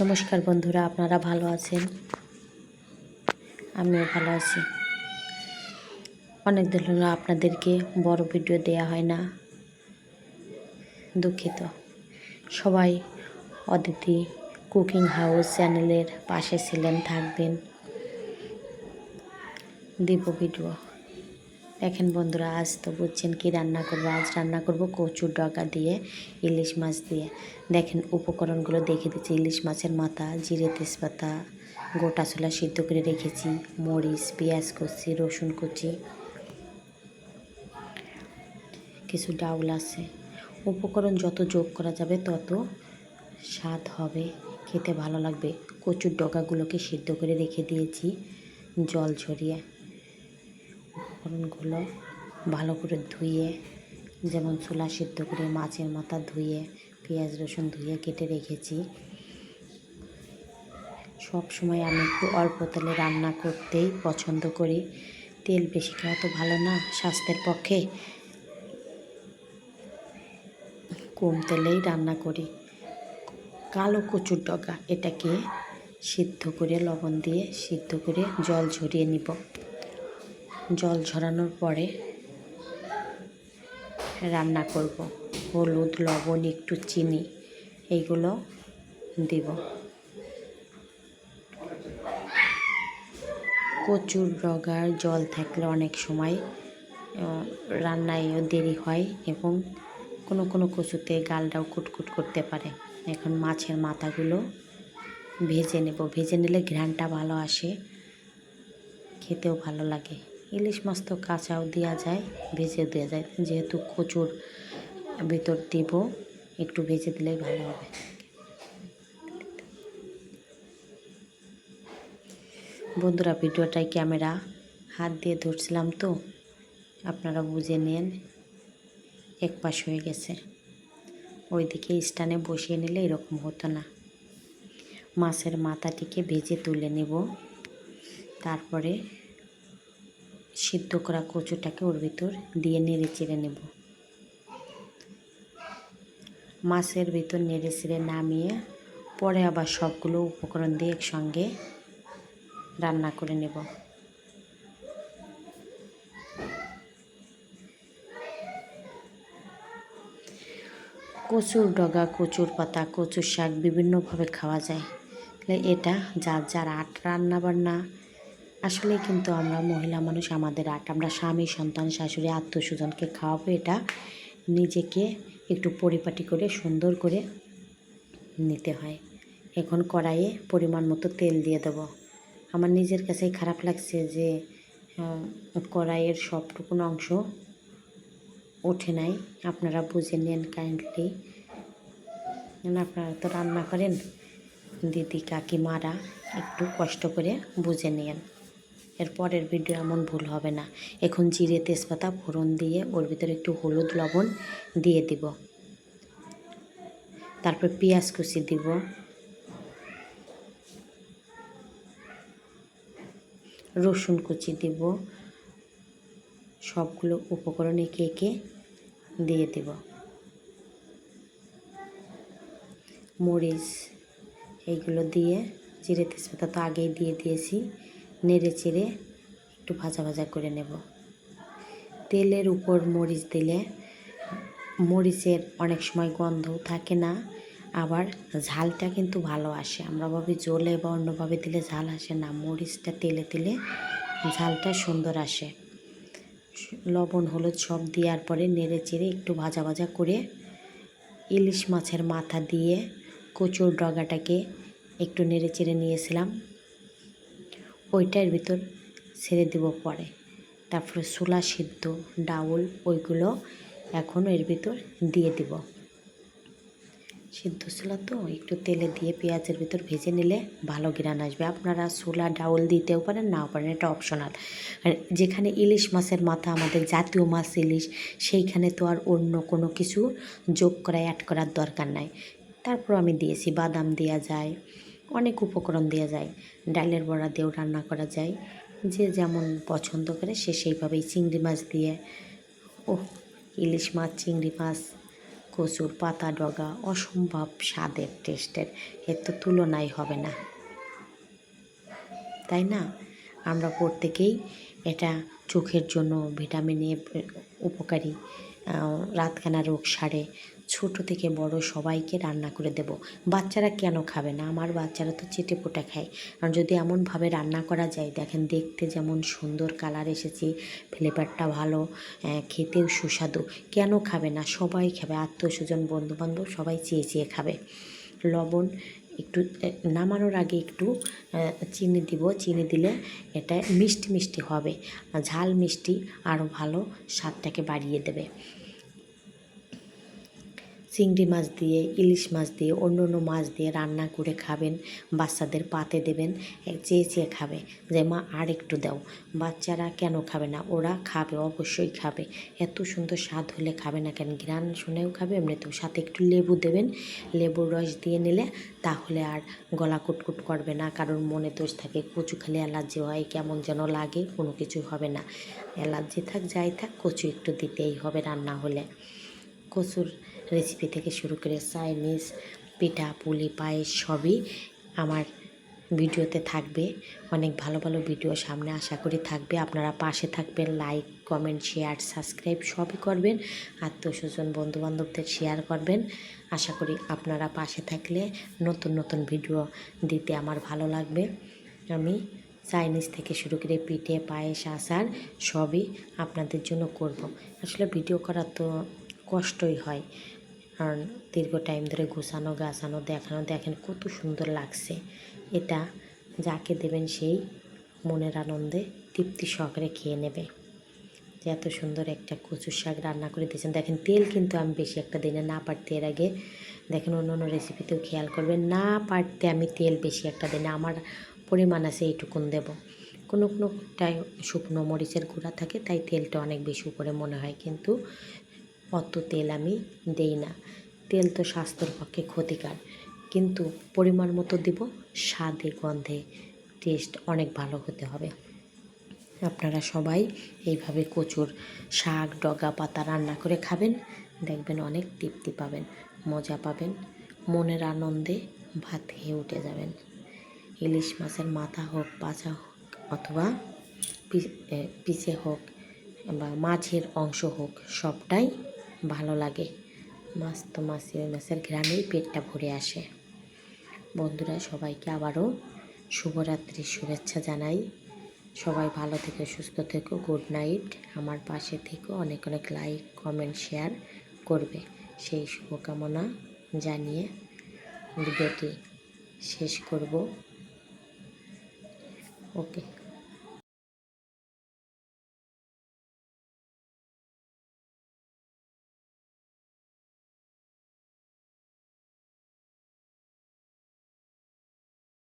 নমস্কার বন্ধুরা, আপনারা ভালো আছেন? আমিও ভালো আছি। অনেক দিন হলো আপনাদেরকে বড় ভিডিও দেয়া হয় না। দুঃখিত। সবাই অদিতি কুকিং হাউস চ্যানেলের পাশে ছিলেন, থাকবেন। দিব ভিডিও। দেখেন বন্ধুরা, আজ তো বুঝছেন কি রান্না করব। আজ রান্না করব কচুর ডগা দিয়ে, ইলিশ মাছ দিয়ে। দেখেন উপকরণগুলো দেখে দিচ্ছি, ইলিশ মাছের মাথা, জিরে তেজপাতা, গোটা ছোলা সিদ্ধ করে রেখেছি, মরিচ, পেঁয়াজ কুচি, রসুন কুচি, কিছু ডাউল আছে। উপকরণ যত যোগ করা যাবে তত স্বাদ হবে, খেতে ভালো লাগবে। কচুর ডগাগুলোকে সিদ্ধ করে রেখে দিয়েছি জল ঝরিয়ে। উপকরণগুলো ভালো করে ধুয়ে, যেমন ছোলা সিদ্ধ করে মাছের মাথা ধুয়ে, পেঁয়াজ রসুন ধুয়ে কেটে রেখেছি। সব সময় আমি একটু অল্প তেলে রান্না করতেই পছন্দ করি। তেল বেশি খাওয়া তো ভালো না, স্বাস্থ্যের পক্ষে কম তেলেই রান্না করি। কালো কচুর ডগা, এটাকে সিদ্ধ করে লবণ দিয়ে সিদ্ধ করে জল ঝরিয়ে নিব। জল ঝরানোর পরে রান্না করব। হলুদ, লবণ, একটু চিনি এইগুলো দিব। কচুর ডগার জল থাকলে অনেক সময় রান্নায়ও দেরি হয় এবং কোনো কোনো কচুতে গালটাও কুটকুট করতে পারে। এখন মাছের মাথাগুলো ভেজে নেব। ভেজে নিলে ঘ্রাণটা ভালো আসে, খেতেও ভালো লাগে। ইলিশ মাছ তো কাঁচাও দেওয়া যায়, ভেজেও দেওয়া যায়। যেহেতু কচুর ভিতর দিব, একটু ভেজে দিলেই ভালো হবে। বন্ধুরা, ভিডিওটায় ক্যামেরা হাত দিয়ে ধরছিলাম তো, আপনারা বুঝে নেন, এক পাশ হয়ে গেছে। ওইদিকে স্টানে বসিয়ে নিলে এরকম হতো না। মাছের মাথাটিকে ভেজে তুলে নেব। তারপরে সিদ্ধ করা কচুটাকে ওর ভিতর দিয়ে নেড়ে চেড়ে নেব। মাছের ভিতর নেড়ে চেড়ে নামিয়ে পরে আবার সবগুলো উপকরণ দিয়ে একসঙ্গে রান্না করে নেব। কচুর ডগা, কচুর পাতা, কচুর শাক বিভিন্নভাবে খাওয়া যায়। এটা যার যার আট রান্না বান্না আসলে কিন্তু আমরা মহিলা মানুষ আমাদের আট আমরা স্বামী, সন্তান, শাশুড়ি আত্মস্বজনকে খাওয়াবো, এটা নিজেকে একটু পরিপাটি করে, সুন্দর করে নিতে হয়। এখন কড়াইয়ে পরিমাণ মতো তেল দিয়ে দেব। আমার নিজের কাছেই খারাপ লাগছে যে কড়াইয়ের সবটুকুন অংশ ওঠে নাই। আপনারা বুঝে নেন কাইন্ডলি আপনারা তো রান্না করেন? দিদি, কাকিমারা, একটু কষ্ট করে বুঝে নেন এর পরের ভিডিও এমন ভুল হবে না। এখন জিরে তেজপাতা, ফোড়ন দিয়ে ওর ভিতরে একটু হলুদ লবণ দিয়ে দিব। তারপর পেঁয়াজ কুচি দিব। রসুন কুচি দিব। সবগুলো উপকরণ একে একে দিয়ে দেব। মরিচ, এইগুলো দিয়ে জিরে তেজপাতা তো আগেই দিয়ে দিয়েছি। নেড়ে চেড়ে একটু ভাজা ভাজা করে নেব। তেলের উপর মরিচ দিলে মরিচের অনেক সময় গন্ধ থাকে না, আবার ঝালটা কিন্তু ভালো আসে। আমরা ভাবি জলে বা অন্যভাবে দিলে ঝাল আসে না, মরিচটা তেলে দিলে ঝালটা সুন্দর আসে। লবণ, হলুদ সব দেওয়ার পরে নেড়ে চেড়ে একটু ভাজা ভাজা করে ইলিশ মাছের মাথা দিয়ে কচুর ডগাটাকে একটু নেড়ে চেড়ে নিয়েছিলাম। ওইটার ভিতর ছেড়ে দেব পরে। তারপরে ছোলা সিদ্ধ, ডাউল, ওইগুলো এখন এর ভিতর দিয়ে দিব। সিদ্ধ ছোলা তো একটু তেলে দিয়ে পেঁয়াজের ভিতর ভেজে নিলে ভালো গ্রান আসবে। আপনারা ছোলা, ডাউল দিতেও পারেন, নাও পারেন, এটা অপশনাল আর যেখানে ইলিশ মাছের মাথা, আমাদের জাতীয় মাছ ইলিশ, সেইখানে তো আর অন্য কোনো কিছু যোগ করা অ্যাড করার দরকার নাই। তারপর আমি দিয়েছি বাদাম দেওয়া যায় অনেক উপকরণ দেওয়া যায়। ডালের বড়া দিয়েও রান্না করা যায়। যে যেমন পছন্দ করে সে সেইভাবেই চিংড়ি মাছ দিয়ে। ও ইলিশ মাছ, চিংড়ি মাছ, কচুর পাতা, ডগা, অসম্ভব স্বাদের, টেস্টের। এর তো তুলনাই হবে না। তাই না? আমরা প্রত্যেকেই এটা চোখের জন্য ভিটামিন এ উপকারী। রাতখানা রোগ সারে। ছোট থেকে বড় সবাইকে রান্না করে দেব। বাচ্চারা কেন খাবে না? আমার বাচ্চারা তো চেটে পোটা খায়। কারণ যদি এমনভাবে রান্না করা যায়, দেখেন দেখতে যেমন সুন্দর কালার এসেছে, ফ্লেভারটা ভালো খেতেও সুস্বাদু। কেন খাবে না? সবাই খাবে। আত্মীয় স্বজন, বন্ধুবান্ধব সবাই চেয়ে চেয়ে খাবে। লবণ একটু নামানোর আগে একটু চিনি দিব। চিনি দিলে এটা মিষ্টি মিষ্টি হবে। ঝাল মিষ্টি আরও ভালো স্বাদটাকে বাড়িয়ে দেবে। চিংড়ি মাছ দিয়ে, ইলিশ মাছ দিয়ে, অন্য অন্য মাছ দিয়ে রান্না করে খাবেন, বাচ্চাদের পাতে দেবেন চেয়ে চেয়ে খাবে। যে, মা আর একটু দাও। বাচ্চারা কেন খাবে না? ওরা খাবে, অবশ্যই খাবে। এত সুন্দর স্বাদ হলে খাবে না কেন? গ্রান শুনেও খাবে, এমনিতেও সাথে একটু লেবু দেবেন। লেবুর রস দিয়ে নিলে তাহলে আর গলা কুটকুট করবে না, কারণ মনে দোষ থাকে, কচু খেলে অ্যালার্জি হয়, কেমন যেন লাগে, কোনো কিছু হবে না। অ্যালার্জি থাক, যাই থাক, কচু একটু দিতেই হবে রান্না হলে। কচুর রেসিপি থেকে শুরু করে চাইনিজ পিঠা, পুলি, পায়েস সবই আমার ভিডিওতে থাকবে। অনেক ভালো ভালো ভিডিও সামনে আশা করি থাকবে। আপনারা পাশে থাকবেন লাইক কমেন্ট শেয়ার সাবস্ক্রাইব সবই করবেন। আত্মীয় স্বজন, বন্ধুবান্ধবদের শেয়ার করবেন। আশা করি আপনারা পাশে থাকলে নতুন নতুন ভিডিও দিতে আমার ভালো লাগবে। আমি চাইনিজ থেকে শুরু করে পিঠে, পায়েস, আচার সবই আপনাদের জন্য করব। আসলে ভিডিও করা তো কষ্টই হয়। কারণ দীর্ঘ টাইম ধরে গোছানো, গাছানো, দেখানো, দেখেন কত সুন্দর লাগছে। এটা যাকে দেবেন সেই মনের আনন্দে তৃপ্তি সহকারে খেয়ে নেবে। যে এত সুন্দর একটা কচুর শাক রান্না করে দিয়েছেন। দেখেন তেল কিন্তু আমি বেশি একটা দিই না পারতে এর আগে দেখেন অন্য অন্য রেসিপিতেও খেয়াল করবেন, না পারতে আমি তেল বেশি একটা দিই না, আমার পরিমাণ আছে এইটুকুন দেব। কোনো কোনোটায় শুকনো মরিচের গুঁড়া থাকে, তাই তেলটা অনেক বেশি উপরে মনে হয়। কিন্তু অত তেল আমি দেই না। তেল তো স্বাস্থ্যের পক্ষে ক্ষতিকার। কিন্তু পরিমাণ মতো দিব স্বাদে গন্ধে টেস্ট অনেক ভালো হতে হবে। আপনারা সবাই এইভাবে কচুর শাক ডগা পাতা রান্না করে খাবেন দেখবেন অনেক তৃপ্তি পাবেন মজা পাবেন মনের আনন্দে ভাত খেয়ে উঠে যাবেন। ইলিশ মাছের মাথা হোক পাছা হোক অথবা পি- এ, পিছে হোক বা মাছের অংশ হোক সবটাই ভালো লাগে। মাছ তো মাছে ওই মাছের ঘ্রাণেই পেটটা ভরে আসে। বন্ধুরা, সবাইকে আবারও শুভরাত্রির শুভেচ্ছা জানাই। সবাই ভালো থেকো, সুস্থ থেকো গুড নাইট আমার পাশে থেকো, অনেক অনেক লাইক কমেন্ট শেয়ার করবে। সেই শুভকামনা জানিয়ে ভিডিওটি শেষ করব। ওকে।